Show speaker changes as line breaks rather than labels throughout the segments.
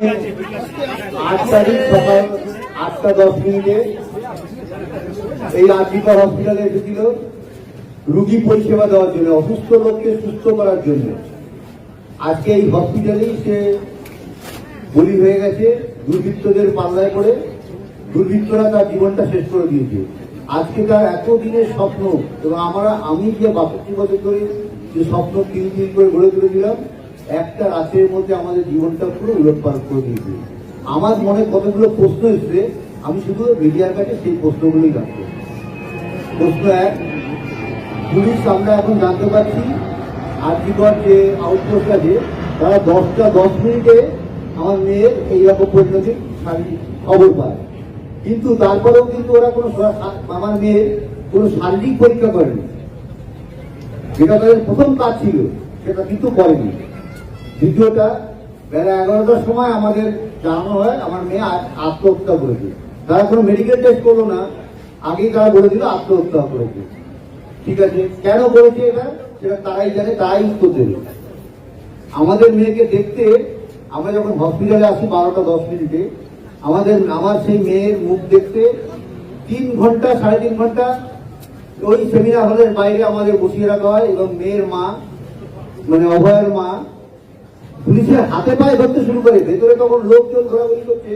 আট তারিখ সকাল আটটা দশ মিনিটে এই আর্জিকর হসপিটালে এসেছিল। রুগী পরিষেবা দেওয়ার জন্য, অসুস্থ লোককে সুস্থ করার জন্য। আজকে এই হসপিটালেই সে বলি হয়ে গেছে, দুর্বৃত্তদের পাল্লায় করে দুর্বৃত্তরা তার জীবনটা শেষ করে দিয়েছে। আজকে তার এতদিনের স্বপ্ন, এবং আমরা, আমি যে বাষট্টি বছর ধরে যে স্বপ্ন তিন দিন করে গড়ে তুলেছিলাম একটা রাতের মধ্যে আমাদের জীবনটা পুরো উলটপালট করে দিয়েছে। আমার মনে কতগুলো প্রশ্ন এসছে, আমি শুধু মিডিয়ার কাছে সেই প্রশ্নগুলোই রাখব। প্রশ্ন এক, পুলিশ আমরা এখন জানতে পারছি আর্থিকর যে আউটপোস্ট আছে, তারা দশটা দশ মিনিটে আমার মেয়ের এইরকম পরিণতি শারীরিক খবর পায়। কিন্তু তারপরেও কিন্তু ওরা কোনো আমার মেয়ের কোনো শারীরিক পরীক্ষা করেনি। যেটা তাদের প্রথম কাজ ছিল, সেটা কিন্তু করেনি। দ্বিতীয়টা, বেলা এগারোটার সময় আমাদের জানানো হয়, আমার মেয়ে আত্মহত্যা করেছে। তারা কোনো মেডিকেল টেস্ট করল না, আগেই তারা বলে দিল আত্মহত্যা করেছে। ঠিক আছে, কেন করেছে এটা? সেটা তারাই জানে, তারাই উত্তর দেবে। আমাদের মেয়েকে দেখতে, আমরা যখন হসপিটালে আসি বারোটা দশ মিনিটে, আমাদের, আমার সেই মেয়ের মুখ দেখতে তিন ঘণ্টা, সাড়ে তিন ঘণ্টা ওই সেমিনার হলের বাইরে আমাদের বসিয়ে রাখা হয় এবং মেয়ের মা মানে অভয়ের মা পুলিশের হাতে পায়ে ধরতে শুরু করে ভেতরে তখন লোকজন ঘোরাঘুরি করছে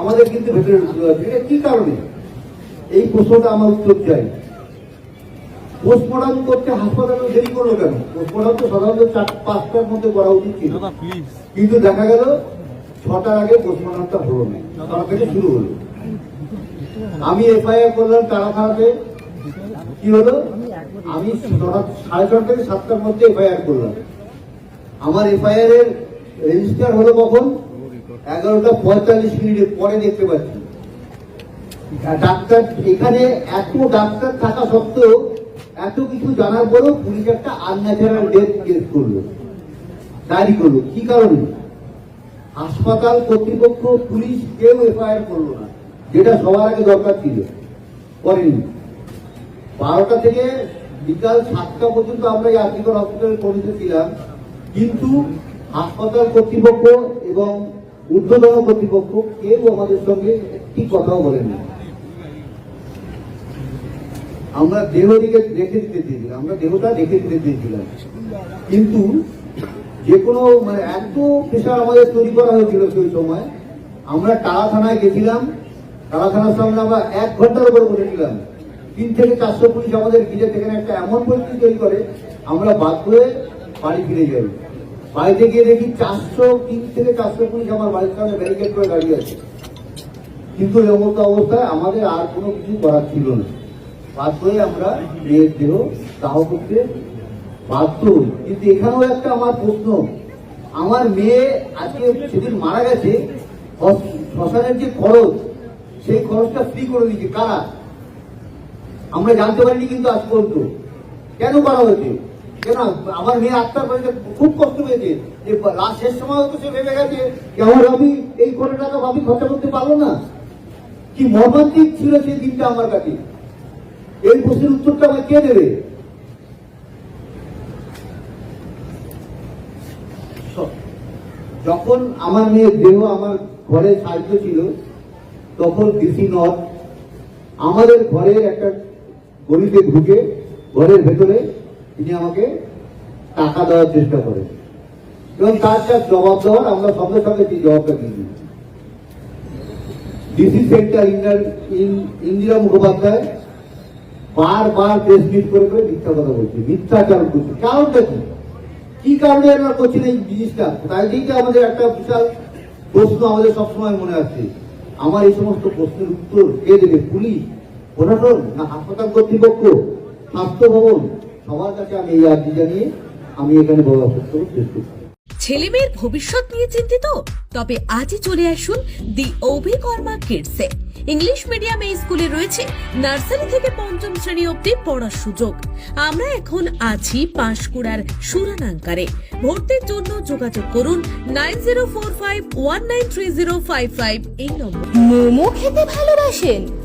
আমাদের কিন্তু ভেতরে ঢুকতে পারছে এটা কি কারণে? এই প্রশ্নটা আমার উত্তর চাই। পোস্টমর্টম করতে হাসপাতালে দেরি করল কেন? পোস্টমর্টম তো সাধারণত চার পাঁচটার মধ্যে করা উচিত ছিল। কিন্তু দেখা গেল ছটার আগে পোস্টমর্টমটা হলো না। তার থেকে শুরু হলো। আমি এফআইআর করলাম তারাখানাতে কি হলো? আমি সাড়ে ছটা থেকে সাতটার মধ্যে এফআইআর করলাম। আমার এফআইআর এর রেজিস্টার হলো কখন? এগারোটা পঁয়তাল্লিশ মিনিটের পরে দেখতে পাচ্ছি। ডাক্তার, এখানে এত ডাক্তার থাকা সত্ত্বেও এত কিছু জানার পরেও পুলিশ একটা আনন্যাচারাল ডেথ কেস করল। ডায়েরি করল। কি কারণে? হাসপাতাল কর্তৃপক্ষ, পুলিশ কেউ এফআইআর করল না। যেটা সবার আগে দরকার ছিল। করেনি। বারোটা থেকে বিকাল সাতটা পর্যন্ত আমরা এই আর্থিকর হসপিটালে পৌঁছে ছিলাম। কিন্তু হাসপাতাল কর্তৃপক্ষ এবং ঊর্ধ্বতন কর্তৃপক্ষ কেউ আমাদের সঙ্গে একটি কথাও বলেনি আমরা দেহ দিকে রেখে দিতে চেয়েছিলাম, আমরা দেহটা রেখে দিতে চেয়েছিলাম। কিন্তু যে কোনো মানে এত প্রেশার আমাদের তৈরি করা হয়েছিল সেই সময়, আমরা টালা থানায় গেছিলাম টালা থানার সামনে আমরা এক ঘণ্টার উপর বসেছিলাম। তিন থেকে চারশো পুলিশ আমাদের ঘিরে সেখানে একটা এমন পরিস্থিতি তৈরি করে, আমরা বাধ্য হয়ে বাড়ি ফিরে যাই। বাড়িতে গিয়ে দেখি চারশো তিন থেকে চারশো পুলিশ আমার বাড়ির সামনে ব্যারিকেড করে দাঁড়িয়ে আছে। কিন্তু এই মতো অবস্থায় আমাদের আর কোনো কিছু করার ছিল না। বাধ্য হয়ে আমরা মেয়ের দেহ দাহ করতে বাধ্য কিন্তু এখানেও একটা আমার প্রশ্ন। আমার মেয়ে আজকে সেদিন মারা গেছে শ্মশানের যে খরচ, সেই খরচটা ফ্রি করে দিয়েছে। কারা? আমরা জানতে পারিনি কিন্তু আজ পর্যন্ত। কেন করা হয়েছে? কেন? আমার মেয়ে আত্মার খুব কষ্ট পেয়েছে, যে শেষ সময় তো সে ভেবে গেছে আমার আমি এই টাকা ভাবি খরচা করতে পারব না। কি মর্মান্তিক ছিল সেই দিনটা আমার কাছে। এই প্রশ্নের উত্তরটা আমার কে দেবে? যখন আমার মেয়ের দেহ আমার ঘরে সাহায্য ছিল, তখন ডিসি নট আমাদের ঘরের একটা গলিতে ঢুকে, ঘরের ভেতরে তিনি আমাকে টাকা দেওয়ার চেষ্টা করেন। এবং তার যা জবাব দেওয়ার আমরা সঙ্গে সঙ্গে সেই জবাবটা দিয়ে দিই। ডিসি সেন্টার ইন্দিরা মুখোপাধ্যায় বারবার প্রেস মিট করে করে মিথ্যা কথা বলছে মিথ্যাচার করছে। কারণটা কি? কি কারণে আমরা করছেন এই জিনিসটা? তাই দিকে আমাদের একটা বিশাল প্রশ্ন আমাদের সবসময় মনে আছে। আমার এই সমস্ত প্রশ্নের উত্তর কে দেবে? পুলিশ, প্রশাসন না হাসপাতাল কর্তৃপক্ষ, স্বাস্থ্য ভবন? সবার কাছে আমি এই আর্জি জানিয়ে আমি এখানে বলা সত্য চেষ্টা করি
ছেলে মেয়ের ভবিষ্যৎ নিয়ে চিন্তিত? তবে আজই চলে আসুন দি ওবি কর্মা কিডসে ইংলিশ মিডিয়াম এই স্কুলে রয়েছে নার্সারি থেকে পঞ্চম শ্রেণি অবধি পড়ার সুযোগ। আমরা এখন আছি পাঁশকুড়ার সুরানাঙ্কারে। ভর্তির জন্য যোগাযোগ করুন nine zero four five one nine three zero five five এই নম্বর।
মোমো খেতে ভালোবাসেন?